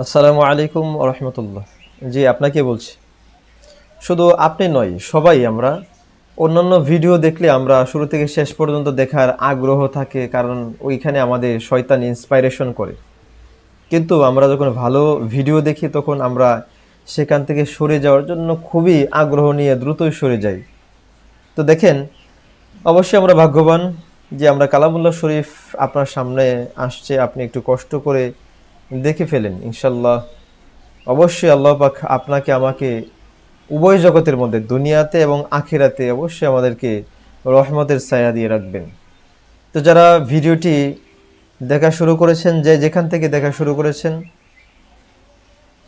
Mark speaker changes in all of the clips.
Speaker 1: আসসালামু আলাইকুম রহমতুল্লাহ। জি, আপনাকে বলছি। শুধু আপনি নয়, সবাই আমরা অন্যান্য ভিডিও দেখলে আমরা শুরু থেকে শেষ পর্যন্ত দেখার আগ্রহ থাকে, কারণ ওইখানে আমাদের শয়তান ইন্সপাইরেশন করে। কিন্তু আমরা যখন ভালো ভিডিও দেখি, তখন আমরা সেখান থেকে সরে যাওয়ার জন্য খুবই আগ্রহ নিয়ে দ্রুতই সরে যাই। তো দেখেন, অবশ্যই আমরা ভাগ্যবান যে আমরা কালামুল্লাহ শরীফ আপনার সামনে আসছে, আপনি একটু কষ্ট করে দেখে ফেলেন, ইনশাল্লাহ। অবশ্যই আল্লাহ পাক আপনাকে আমাকে উভয় জগতের মধ্যে, দুনিয়াতে এবং আখিরাতে অবশ্যই আমাদেরকে রহমতের ছায়া দিয়ে রাখবেন। তো যারা ভিডিওটি দেখা শুরু করেছেন, যে যেখান থেকে দেখা শুরু করেছেন,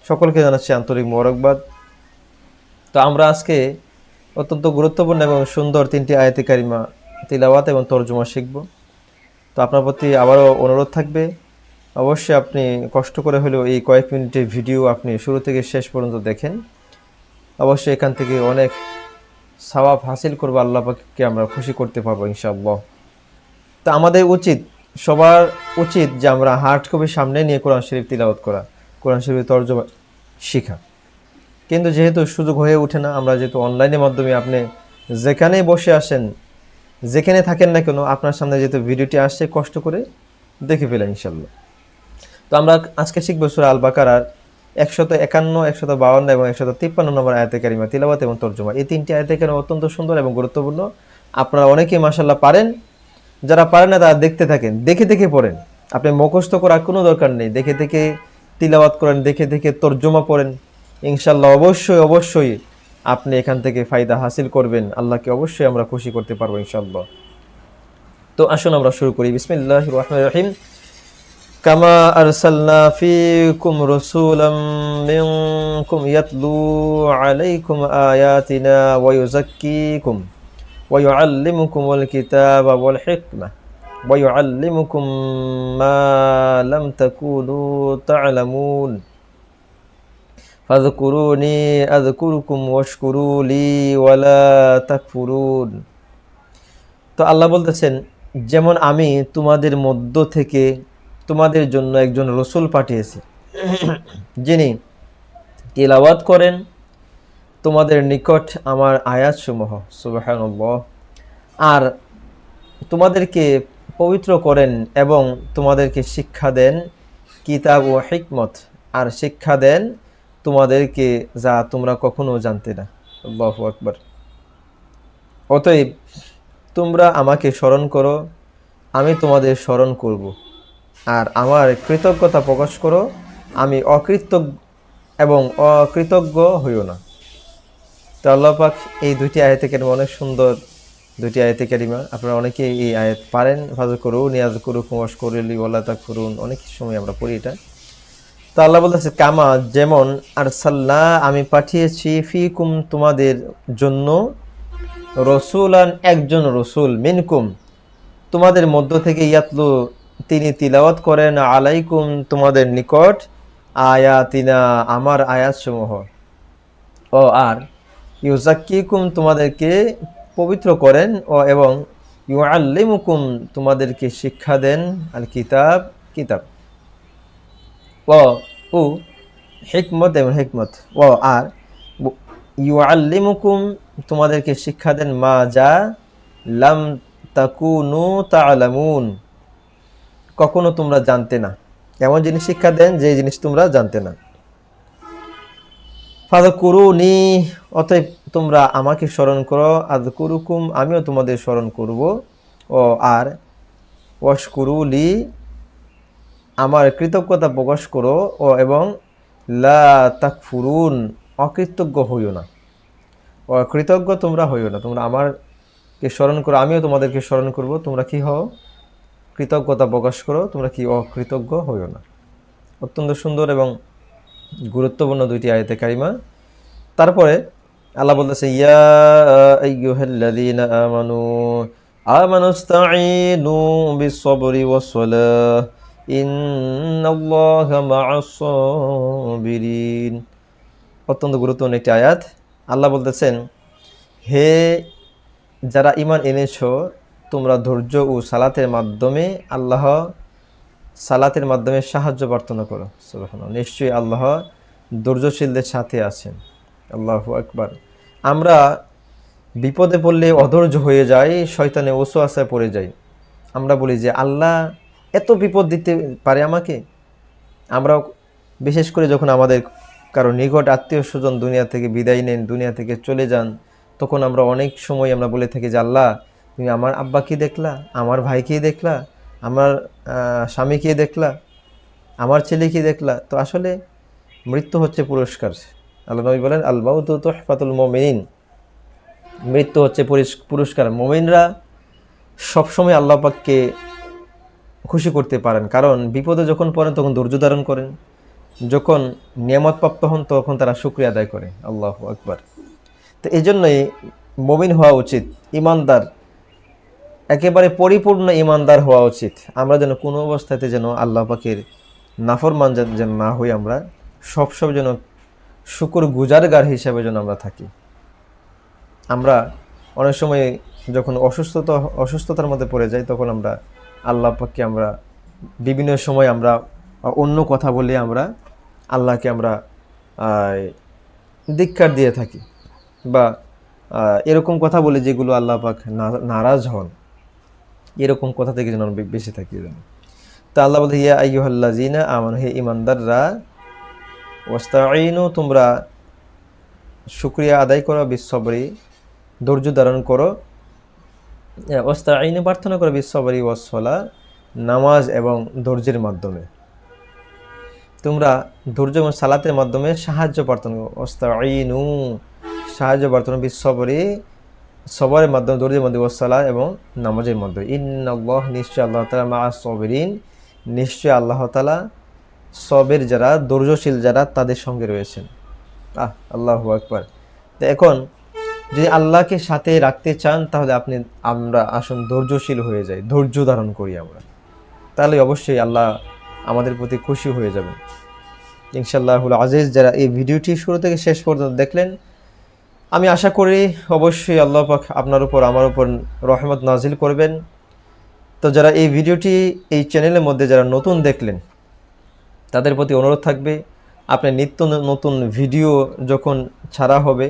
Speaker 1: সকলকে জানাচ্ছি আন্তরিক মোবারকবাদ। তো আমরা আজকে অত্যন্ত গুরুত্বপূর্ণ এবং সুন্দর তিনটি আয়াতে কারিমা তিলাওয়াত এবং তর্জমা শিখব। তো আপনার প্রতি আবারও অনুরোধ থাকবে অবশ্যই আপনি কষ্ট করে হলেও এই কয়েক মিনিটের ভিডিও আপনি শুরু থেকে শেষ পর্যন্ত দেখেন। অবশ্যই এখান থেকে অনেক সওয়াব হাসিল করব আল্লাপাককে আমরা খুশি করতে পারব ইনশাআল্লাহ। তা আমাদের উচিত, সবার উচিত যে আমরা হার্ড কপি সামনে নিয়ে কোরআন শরীফ তিলাওয়াত করা, কোরআন শরীফের তর্জমা শেখা। কিন্তু যেহেতু সুযোগ হয়ে ওঠে না, আমরা যেহেতু অনলাইনের মাধ্যমে আপনি যেখানে বসে আসেন যেখানে থাকেন না কেন, আপনার সামনে যেহেতু ভিডিওটি আসছে, কষ্ট করে দেখে ফেলেন ইনশাল্লাহ তো আমরা আজকে শিখব সুরা আল বাকারার একশত একান্ন, একশত বাউন্ন এবং একশত তিপ্পান্ন নম্বর আয়াতে কারিমা তিলাবাত এবং তর্জমা। এই তিনটি আয়াতে কারিমা অত্যন্ত সুন্দর এবং গুরুত্বপূর্ণ? আপনারা অনেকেই মাসাল্লাহ পারেন। যারা পারেন না, তারা দেখতে থাকেন, দেখে দেখে পড়েন। আপনি মুখস্থ করার কোনো দরকার নেই। দেখে দেখে তিলাওয়াত করেন, দেখে দেখে তর্জমা পড়েন। ইনশাল্লাহ অবশ্যই অবশ্যই আপনি এখান থেকে ফায়দা হাসিল করবেন। আল্লাহকে অবশ্যই আমরা খুশি করতে পারব ইনশাল্লাহ তো আসুন আমরা শুরু করি। বিসমিল্লাহ রহমান রহিম। মিনকুম ইয়াতলু আলাইকুম আয়াতিনা ওয়া ইউযাক্কিকুম ওয়া ইউআল্লিমুকুমুল কিতাবা ওয়াল হিকমা ওয়া ইউআল্লিমুকুম মা লাম তাকুনু তা'লামুন ফাযকুরুনি আযকুরুকুম ওয়াশকুরু লি ওয়ালা তাকফুরুন তো আল্লাহ বলতেছেন, যেমন আমি তোমাদের মধ্য থেকে তোমাদের জন্য একজন রসুল পাঠিয়েছি। যিনি তিলাওয়াত করেন, তোমাদের নিকট আমার আয়াতসমূহ, সুবহানাল্লাহ, আর তোমাদেরকে পবিত্র করেন এবং তোমাদেরকে শিক্ষা দেন কিতাব ও হিকমত, আর শিক্ষা দেন তোমাদেরকে যা তোমরা কখনো জানতে না। আল্লাহু আকবার। অতএব তোমরা আমাকে স্মরণ করো, আমি তোমাদের স্মরণ করব। আর আমার কৃতজ্ঞতা প্রকাশ করো, আমি অকৃতজ্ঞ এবং অকৃতজ্ঞ হইও না। তো আল্লাহ পাক এই দুটি আয়াতে কারিমা অনেক সুন্দর দুটি আয়াতে কারিমা আপনারা অনেকেই এই আয়াত পারেন। ফাজর করুন নিয়াজ করু কুমাস করলি ওল্লা তা করুন অনেক সময় আমরা পড়ি এটা। তো আল্লাহ বলতেছে, কামা যেমন আর সাল্লাহ আমি পাঠিয়েছি ফিকুম তোমাদের জন্য রসুল রসুলান একজন রসুল, মিনকুম। তোমাদের মধ্য থেকে ইয়াতলু তিনি তিলাওয়াত করেন, আলাইকুম তোমাদের নিকট আয়াতিনা, আমার আয়াতসমূহ। ও, আর ইউজাক্কিকুম তোমাদেরকে পবিত্র করেন ও, এবং ইউ ইউআল্লিমুকুম তোমাদেরকে শিক্ষা দেন আল কিতাব। কিতাব ও, উ, হিকমত এবং হিকমত। ও, আর ইউ ইউআল্লিমুকুম তোমাদেরকে শিক্ষা দেন মা যা লাম তাকুনু তালামুন কখনো তোমরা জানতে না। এমন জিনিস শিক্ষা দেন, যে জিনিস তোমরা জানতে না। ফাদ কুরুনি অতএব তোমরা আমাকে স্মরণ করো। আদ কুরুকুম আমিও তোমাদের স্মরণ করব। ও আর ওয়াশকুরুলি আমার কৃতজ্ঞতা প্রকাশ করো। ও এবং লা তাকফুরুন, অকৃতজ্ঞ হইও না। অকৃতজ্ঞ তোমরা হইও না। তোমরা আমারকে স্মরণ করো, আমিও তোমাদেরকে স্মরণ করব। তোমরা কি হও? কৃতজ্ঞতা প্রকাশ করো, তোমরা কি অকৃতজ্ঞ হইও না। অত্যন্ত সুন্দর এবং গুরুত্বপূর্ণ দুইটি আয়তে কারিমা। তারপরে আল্লাহ বলতেছে, ইয়া আমানু মা'আস সাবিরিন অত্যন্ত গুরুত্বপূর্ণ একটি আয়াত। আল্লাহ বলতেছেন, হে যারা ইমান এনেছো তোমরা ধৈর্য ও সালাতের মাধ্যমে আল্লাহ সালাতের মাধ্যমে সাহায্য প্রার্থনা করো। নিশ্চয়ই আল্লাহ ধৈর্যশীলদের সাথে আছেন। আল্লাহ আকবার। আমরা বিপদে পড়লে অধৈর্য হয়ে যাই, শয়তানে ওসো আশায় পড়ে যাই। আমরা বলি যে, আল্লাহ এত বিপদ দিতে পারে আমাকে? আমরা বিশেষ করে যখন আমাদের কারও নিকট আত্মীয় স্বজন দুনিয়া থেকে বিদায় নেন, দুনিয়া থেকে চলে যান, তখন আমরা অনেক সময় আমরা বলে থাকি যে, আল্লাহ তুমি আমার আব্বাকে দেখলা? আমার ভাইকে দেখলা? আমার স্বামীকে দেখলা? আমার ছেলেকে দেখলা? তো আসলে মৃত্যু হচ্ছে পুরস্কার। আল্লাহ নবী বলেন আল তো তোহফাতুল মমিন মৃত্যু হচ্ছে পুরস্কার। মমিনরা সবসময় আল্লাহ পাককে খুশি করতে পারেন। কারণ বিপদে যখন পড়েন, তখন ধৈর্য ধারণ করেন। যখন নিয়ামত প্রাপ্ত হন, তখন তারা শুক্রিয়া আদায় করে আল্লাহ আকবার। তো এই জন্যই মমিন হওয়া উচিত। ইমানদার একেবারে পরিপূর্ণ ইমানদার হওয়া উচিত। আমরা যেন কোনো অবস্থাতে যেন আল্লাহ পাকের নাফরমান যেন না হই, আমরা সবসময় যেন শুকুর গুজারগার হিসাবে যেন আমরা থাকি। আমরা অনেক সময় যখন অসুস্থতা, অসুস্থতার মধ্যে পড়ে যাই, তখন আমরা আল্লাহ পাককে আমরা বিভিন্ন সময় আমরা অন্য কথা বলে আমরা আল্লাহকে আমরা ধিক্কার দিয়ে থাকি। বা এরকম কথা বলে যেগুলো আল্লাহ পাক নারাজ হন। এরকম কথা থেকে যেন আমরা বে- বেঁচে থাকি যেন তো আল্লাহ বলতে ইয়া আইয়ুহাল্লাযিনা আমানু, হে ইমানদাররা ওয়াস্তাঈনু, তোমরা শুকরিয়া আদায় করো বিশ্ববরি ধৈর্য ধারণ করো ওস্তাইনে প্রার্থনা করো বিশ্ববরি ওয়াসলা নামাজ এবং ধৈর্যের মাধ্যমে। তোমরা ধৈর্য এবং সালাতের মাধ্যমে সাহায্য প্রার্থনা করো। ওস্তাইনু সাহায্য প্রার্থনা বিশ্ববরি সবরের মাধ্যমে ধৈর্যের মাধ্যমে ওয়াসলা এবং নামাজের মাধ্যমে ইন্নাল্লাহ নিশ্চয় আল্লাহ তালা মা সবরিন। নিশ্চয় আল্লাহ তালা সবের যারা ধৈর্যশীল যারা, তাদের সঙ্গে রয়েছেন। আহ, আল্লাহ আকবার। তো এখন, যদি আল্লাহকে সাথে রাখতে চান, তাহলে আপনি, আমরা আসুন ধৈর্যশীল হয়ে যাই। ধৈর্য ধারণ করি আমরা। তাহলে অবশ্যই আল্লাহ আমাদের প্রতি খুশি হয়ে যাবেন। ইনশাল্লাহুল আজিজ, যারা এই ভিডিওটি শুরু থেকে শেষ পর্যন্ত দেখলেন আমি আশা করি অবশ্যই আল্লাহ পাক আপনার উপর, আমার উপর রহমত নাজিল করবেন। তো যারা এই ভিডিওটি এই চ্যানেলের মধ্যে যারা নতুন দেখলেন, তাদের প্রতি অনুরোধ থাকবে, আপনি নিত্য নতুন ভিডিও যখন ছাড়া হবে,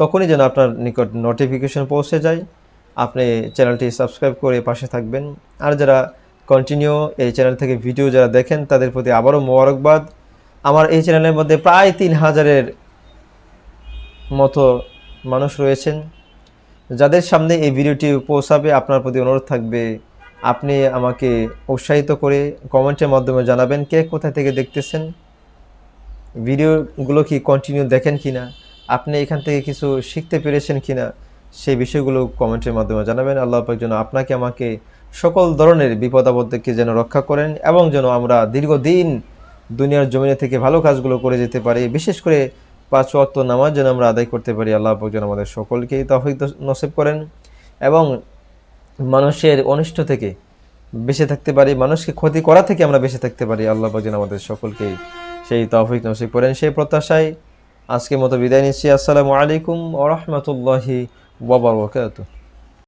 Speaker 1: তখনই যেন আপনার নিকট নোটিফিকেশন পৌঁছে যায়। আপনি চ্যানেলটি সাবস্ক্রাইব করে পাশে থাকবেন। আর যারা কন্টিনিউ এই চ্যানেল থেকে ভিডিও যারা দেখেন, তাদের প্রতি আবারও মোবারকবাদ। আমার এই চ্যানেলের মধ্যে প্রায় তিন হাজারের মতো মানুষ রয়েছেন। যাদের সামনে এই ভিডিওটি পৌঁছাবে, আপনার প্রতি অনুরোধ থাকবে, আপনি আমাকে উৎসাহিত করে কমেন্টের মাধ্যমে জানাবেন কে কোথা থেকে দেখতেছেন। ভিডিওগুলো কি কন্টিনিউ দেখেন কি না আপনি এখান থেকে কিছু শিখতে পেরেছেন কি না সেই বিষয়গুলো কমেন্টের মাধ্যমে জানাবেন। আল্লাহ পাক যেন আপনাকে, আমাকে সকল ধরনের বিপদ আপদ থেকে যেন রক্ষা করেন এবং যেন আমরা দীর্ঘদিন দুনিয়ার জমিনে থেকে ভালো কাজগুলো করে যেতে পারি। বিশেষ করে পাঁচ ওয়াক্ত নামাজ যেন আমরা আদায় করতে পারি, আল্লাহ যেন আমাদের সকলকেই তফিক নসেব করেন এবং মানুষের অনিষ্ট থেকে বেঁচে থাকতে পারি, মানুষকে ক্ষতি করা থেকে আমরা বেঁচে থাকতে পারি, আল্লাহ যেন আমাদের সকলকেই সেই তফিক নসিব করেন। সেই প্রত্যাশায় আজকের মতো বিদায় নিচ্ছি। আসসালামু আলাইকুম ওরহমতুল্লাহি ওবরকাত